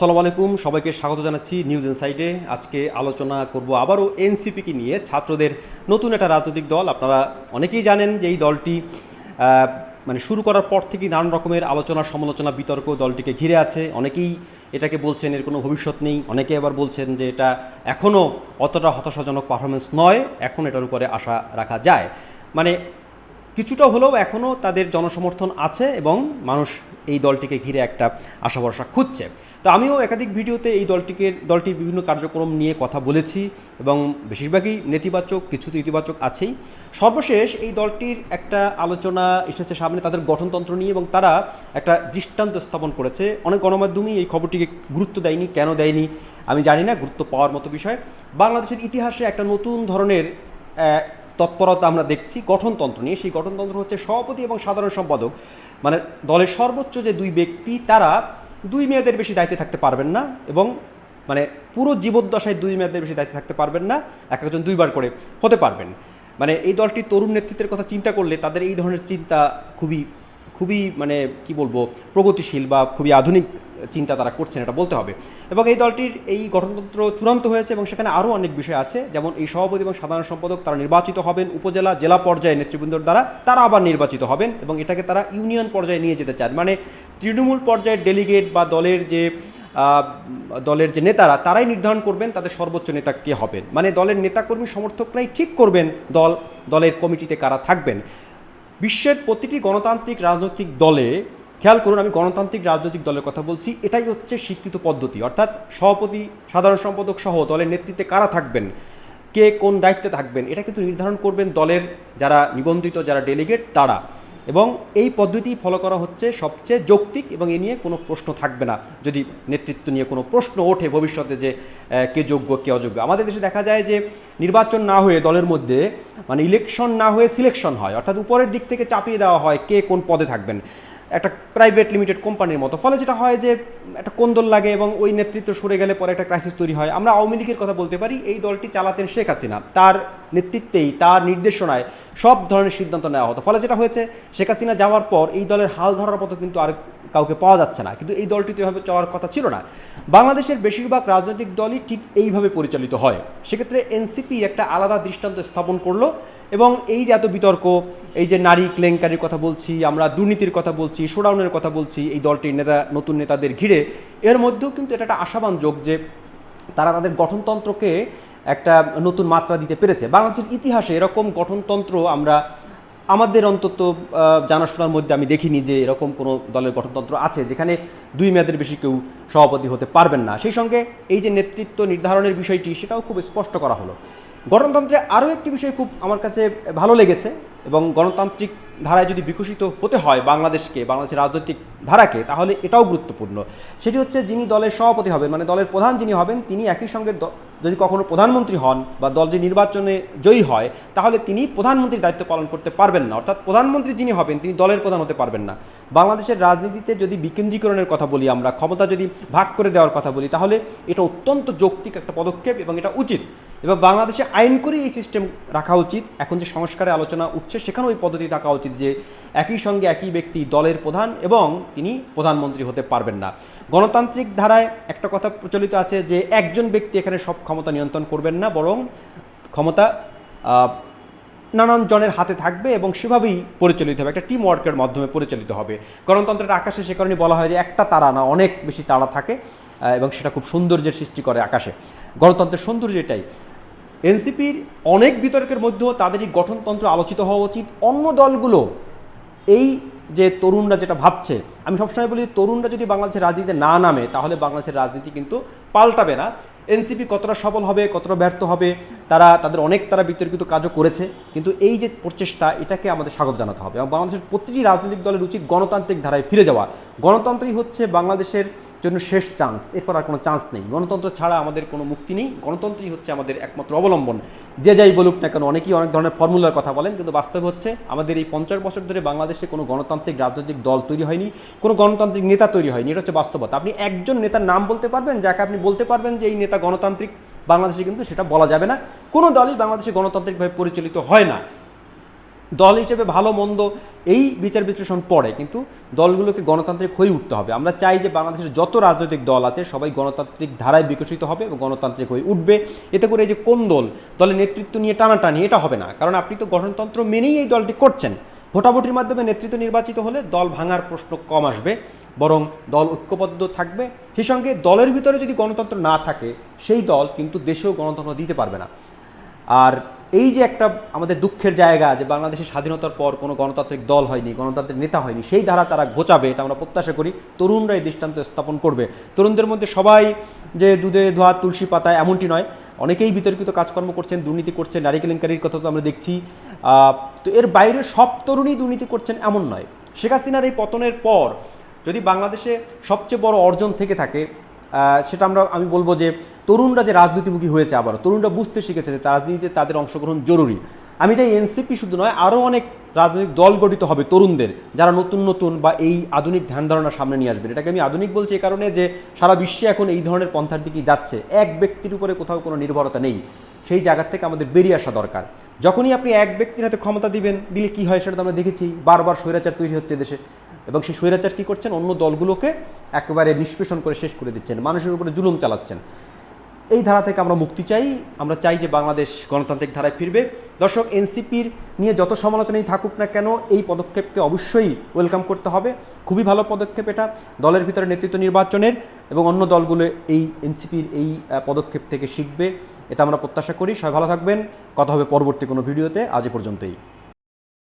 আসসালামু আলাইকুম, সবাইকে স্বাগত জানাচ্ছি নিউজ ইনসাইডে আজকে আলোচনা করব আবারও এনসিপিকে নিয়ে, ছাত্রদের নতুন একটা রাজনৈতিক দল। আপনারা অনেকেই জানেন যে এই দলটি মানে শুরু করার পর থেকেই নানান রকমের আলোচনা, সমালোচনা, বিতর্ক দলটিকে ঘিরে আছে। অনেকেই এটাকে বলছেন, এর কোনো ভবিষ্যৎ নেই। অনেকে আবার বলছেন যে এটা এখনও অতটা হতাশাজনক পারফরমেন্স নয়। এখন এটার উপরে আশা রাখা যায়। মানে কিছুটা হলেও এখনও তাদের জনসমর্থন আছে এবং মানুষ এই দলটিকে ঘিরে একটা আশা ভরসা খুঁজছে। তো আমিও একাধিক ভিডিওতে এই দলটিকে, দলটির বিভিন্ন কার্যক্রম নিয়ে কথা বলেছি এবং বেশিরভাগই নেতিবাচক কিছু তো ইতিবাচক আছেই। সর্বশেষ এই দলটির একটা আলোচনা এসেছে সামনে তাদের গঠনতন্ত্র নিয়ে এবং তারা একটা দৃষ্টান্ত স্থাপন করেছে। অনেক গণমাধ্যমই এই খবরটিকে গুরুত্ব দেয়নি, কেন দেয়নি আমি জানি না, গুরুত্ব পাওয়ার মতো বিষয়। বাংলাদেশের ইতিহাসে একটা নতুন ধরনের তৎপরতা আমরা দেখছি গঠনতন্ত্র নিয়ে। সেই গঠনতন্ত্র হচ্ছে সভাপতি এবং সাধারণ সম্পাদক। মানে দলের সর্বোচ্চ যে দুই ব্যক্তি, তারা দুই মেয়াদের বেশি দায়িত্বে থাকতে পারবেন না এবং মানে পুরো জীবদ্দশায় দুই মেয়াদের বেশি দায়িত্বে থাকতে পারবেন না, এক একজন দুইবার করে হতে পারবেন। মানে এই দলটি তরুণ নেতৃত্বের কথা চিন্তা করলে তাদের এই ধরনের চিন্তা খুবই খুবই মানে কি বলব, প্রগতিশীল বা খুবই আধুনিক চিন্তা তারা করছেন, এটা বলতে হবে। এবং এই দলটির এই গঠনতন্ত্র চূড়ান্ত হয়েছে এবং সেখানে আরও অনেক বিষয় আছে। যেমন এই সভাপতি এবং সাধারণ সম্পাদক তারা নির্বাচিত হবেন উপজেলা, জেলা পর্যায়ে নেতৃবৃন্দর দ্বারা, তারা আবার নির্বাচিত হবেন এবং এটাকে তারা ইউনিয়ন পর্যায়ে নিয়ে যেতে চান। মানে তৃণমূল পর্যায়ের ডেলিগেট বা দলের যে দলের যে নেতারা, তারাই নির্ধারণ করবেন তাদের সর্বোচ্চ নেতা কে হবেন। মানে দলের নেতাকর্মী সমর্থকরাই ঠিক করবেন দল, দলের কমিটিতে কারা থাকবেন। বিশ্বের প্রতিটি গণতান্ত্রিক রাজনৈতিক দলে খেয়াল করুন, আমি গণতান্ত্রিক রাজনৈতিক দলের কথা বলছি, এটাই হচ্ছে স্বীকৃত পদ্ধতি। অর্থাৎ সভাপতি, সাধারণ সম্পাদক সহ দলের নেতৃত্বে কারা থাকবেন? কে কোন দায়িত্বে থাকবেন? এটা কিন্তু নির্ধারণ করবেন দলের যারা নিবন্ধিত, যারা ডেলিগেট তারা। এবং এই পদ্ধতি ফলো করা হচ্ছে সবচেয়ে যৌক্তিক এবং এ নিয়ে কোনো প্রশ্ন থাকবে না। যদি নেতৃত্ব নিয়ে কোনো প্রশ্ন ওঠে ভবিষ্যতে যে কে যোগ্য, কে অযোগ্য। আমাদের দেশে দেখা যায় যে, নির্বাচন না হয়ে দলের মধ্যে মানে ইলেকশন না হয়ে সিলেকশন হয়। অর্থাৎ উপরের দিক থেকে চাপিয়ে দেওয়া হয় কে কোন পদে থাকবেন। একটা প্রাইভেট লিমিটেড কোম্পানির মতো। ফলে যেটা হয় যে, একটা কোন্দল লাগে এবং ওই নেতৃত্ব সরে গেলে পরে একটা ক্রাইসিস তৈরি হয়। আমরা আওয়ামী লীগের কথা বলতে পারি, এই দলটি চালাতেন শেখ হাসিনা। তার নেতৃত্বেই তার নির্দেশনায় সব ধরনের সিদ্ধান্ত নেওয়া হতো। ফলে যেটা হয়েছে, শেখ হাসিনা যাওয়ার পর এই দলের হাল ধরার মতো কিন্তু আর কাউকে পাওয়া যাচ্ছে না। কিন্তু এই দলটি তো এভাবে চলার কথা ছিল না। বাংলাদেশের বেশিরভাগ রাজনৈতিক দলই ঠিক এইভাবে পরিচালিত হয়। সেক্ষেত্রে এনসিপি একটা আলাদা দৃষ্টান্ত স্থাপন করল এবং এই যে এত বিতর্ক, এই যে নারী কেলেঙ্কারির কথা বলছি, আমরা দুর্নীতির কথা বলছি, শোডাউনের কথা বলছি, এই দলটির নেতা, নতুন নেতাদের ঘিরে, এর মধ্যেও কিন্তু এটা একটা আশাবান যোগ যে তারা তাদের গঠনতন্ত্রকে একটা নতুন মাত্রা দিতে পেরেছে। বাংলাদেশের ইতিহাসে এরকম গঠনতন্ত্র আমরা আমাদের অন্তত জানাশোনার মধ্যে আমি দেখিনি যে এরকম কোনো দলের গঠনতন্ত্র আছে, যেখানে দুই মেয়াদের বেশি কেউ সভাপতি হতে পারবেন না। সেই সঙ্গে এই যে নেতৃত্ব নির্ধারণের বিষয়টি, সেটাও খুব স্পষ্ট করা হলো। গণতন্ত্রে আরও একটি বিষয় খুব আমার কাছে ভালো লেগেছে এবং গণতান্ত্রিক ধারায় যদি বিকশিত হতে হয় বাংলাদেশকে, বাংলাদেশের রাজনৈতিক ধারাকে, তাহলে এটাও গুরুত্বপূর্ণ। সেটি হচ্ছে যিনি দলের সভাপতি হবেন মানে দলের প্রধান যিনি হবেন, তিনি একই সঙ্গে যদি কখনো প্রধানমন্ত্রী হন বা দল যে নির্বাচনে জয়ী হয়, তাহলে তিনি প্রধানমন্ত্রীর দায়িত্ব পালন করতে পারবেন না। অর্থাৎ প্রধানমন্ত্রী যিনি হবেন, তিনি দলের প্রধান হতে পারবেন না। বাংলাদেশের রাজনীতিতে যদি বিকেন্দ্রীকরণের কথা বলি আমরা, ক্ষমতা যদি ভাগ করে দেওয়ার কথা বলি, তাহলে এটা অত্যন্ত যৌক্তিক একটা পদক্ষেপ এবং এটা উচিত। এবং বাংলাদেশে আইন করে এই সিস্টেম রাখা উচিত। এখন যে সংস্কারে আলোচনা উঠছে সেখানেও ওই পদ্ধতি থাকা উচিত যে একই সঙ্গে একই ব্যক্তি দলের প্রধান এবং তিনি প্রধানমন্ত্রী হতে পারবেন না। গণতান্ত্রিক ধারায় একটা কথা প্রচলিত আছে যে একজন ব্যক্তি এখানে সব ক্ষমতা নিয়ন্ত্রণ করবেন না, বরং ক্ষমতা নানান জনের হাতে থাকবে এবং সেভাবেই পরিচালিত হবে, একটা টিম ওয়ার্কের মাধ্যমে পরিচালিত হবে। গণতন্ত্রের আকাশে সে কারণে বলা হয় যে একটা তারা না, অনেক বেশি তারা থাকে এবং সেটা খুব সৌন্দর্যের সৃষ্টি করে আকাশে। গণতন্ত্রের সৌন্দর্য এটাই। এনসিপির অনেক বিতর্কের মধ্যেও তাদেরই গঠনতন্ত্র আলোচিত হওয়া উচিত। অন্য দলগুলো এই যে তরুণরা যেটা ভাবছে আমি সবসময় বলি, তরুণরা যদি বাংলাদেশের রাজনীতিতে না নামে, তাহলে বাংলাদেশের রাজনীতি কিন্তু পাল্টাবে না। এনসিপি কতটা সফল হবে, কতটা ব্যর্থ হবে, তারা, তাদের অনেক তারা বিতর্কিত কাজও করেছে, কিন্তু এই যে প্রচেষ্টা, এটাকে আমাদের স্বাগত জানাতে হবে। এবং বাংলাদেশের প্রতিটি রাজনৈতিক দলের উচিত গণতান্ত্রিক ধারায় ফিরে যাওয়া। গণতন্ত্রই হচ্ছে বাংলাদেশের জন্য শেষ চান্স এরপর আর কোনো চান্স নেই। গণতন্ত্র ছাড়া আমাদের কোনো মুক্তি নেই। গণতন্ত্রই হচ্ছে আমাদের একমাত্র অবলম্বন। যে যাই বলুক না কেন, অনেকেই অনেক ধরনের ফর্মুলার কথা বলেন, কিন্তু বাস্তব হচ্ছে আমাদের এই পঞ্চাশ বছর ধরে বাংলাদেশে কোনো গণতান্ত্রিক, রাজনৈতিক দল তৈরি হয়নি, কোনো গণতান্ত্রিক নেতা তৈরি হয়নি। এটা হচ্ছে বাস্তবতা। আপনি একজন নেতার নাম বলতে পারবেন, যাকে আপনি বলতে পারবেন যে এই নেতা গণতান্ত্রিক বাংলাদেশে কিন্তু সেটা বলা যাবে না। কোনো দলই বাংলাদেশে গণতান্ত্রিকভাবে পরিচালিত হয় না। দল হিসেবে ভালো, মন্দ, এই বিচার বিশ্লেষণ পড়ে কিন্তু দলগুলোকে গণতান্ত্রিক হয়ে উঠতে হবে। আমরা চাই যে বাংলাদেশের যত রাজনৈতিক দল আছে, সবাই গণতান্ত্রিক ধারায় বিকশিত হবে এবং গণতান্ত্রিক হয়ে উঠবে। এতে করে এই যে কোন দল দলের নেতৃত্ব নিয়ে টানাটানি, এটা হবে না। কারণ আপনি তো গঠনতন্ত্র মেনেই এই দলটি করছেন। ভোটাভুটির মাধ্যমে নেতৃত্ব নির্বাচিত হলে দল ভাঙার প্রশ্ন কম আসবে, বরং দল ঐক্যবদ্ধ থাকবে। সেই সঙ্গে দলের ভিতরে যদি গণতন্ত্র না থাকে, সেই দল কিন্তু দেশেও গণতন্ত্র দিতে পারবে না। আর এই যে একটা আমাদের দুঃখের জায়গা যে বাংলাদেশের স্বাধীনতার পর কোনো গণতান্ত্রিক দল হয়নি, গণতান্ত্রিক নেতা হয়নি, সেই ধারা তারা ঘোচাবে, এটা আমরা প্রত্যাশা করি। তরুণরা এই দৃষ্টান্ত স্থাপন করবে। তরুণদের মধ্যে সবাই যে দুধে ধোয়া তুলসী পাতা এমনটি নয়, অনেকেই বিতর্কিত কাজকর্ম করছেন, দুর্নীতি করছেন, নারী কেলেঙ্কারির কথা তো আমরা দেখছি। তো এর বাইরে সব তরুণই দুর্নীতি করছেন এমন নয়। শেখ হাসিনার এই পতনের পর যদি বাংলাদেশে সবচেয়ে বড় অর্জন থেকে থাকে সেটা আমরা, আমি বলব যে তরুণরা যে রাজনীতিমুখী হয়েছে আবার তরুণরা বুঝতে শিখেছে যে রাজনীতিতে তাদের অংশগ্রহণ জরুরি। আমি চাই এনসিপি শুধু নয় আরও অনেক রাজনৈতিক দল গঠিত হবে তরুণদের, যারা নতুন নতুন বা এই আধুনিক ধ্যান ধারণা সামনে নিয়ে আসবেন। এটাকে আমি আধুনিক বলছি এই কারণে যে সারা বিশ্বে এখন এই ধরনের পন্থার দিকেই যাচ্ছে। এক ব্যক্তির উপরে কোথাও কোনো নির্ভরতা নেই। সেই জায়গা থেকে আমাদের বেরিয়ে আসা দরকার। যখনই আপনি এক ব্যক্তির হাতে ক্ষমতা দিবেন, দিলে কি হয় সেটা তো আমরা দেখেছি, বারবার স্বৈরাচার তৈরি হচ্ছে দেশে। এবং সেই স্বৈরাচার কী করছেন? অন্য দলগুলোকে একেবারে নিষ্পেষণ করে শেষ করে দিচ্ছেন, মানুষের উপরে জুলুম চালাচ্ছেন। এই ধারা থেকে আমরা মুক্তি চাই। আমরা চাই যে বাংলাদেশ গণতান্ত্রিক ধারায় ফিরবে। দর্শক, এনসিপির নিয়ে যত সমালোচনাই থাকুক না কেন, এই পদক্ষেপকে অবশ্যই ওয়েলকাম করতে হবে। খুবই ভালো পদক্ষেপ এটা। দলের ভিতরে নেতৃত্ব নির্বাচনের এবং অন্য দলগুলো এই এনসিপির এই পদক্ষেপ থেকে শিখবে, এটা আমরা প্রত্যাশা করি। সবাই ভালো থাকবেন। কথা হবে পরবর্তী কোনো ভিডিওতে। আজ পর্যন্তই।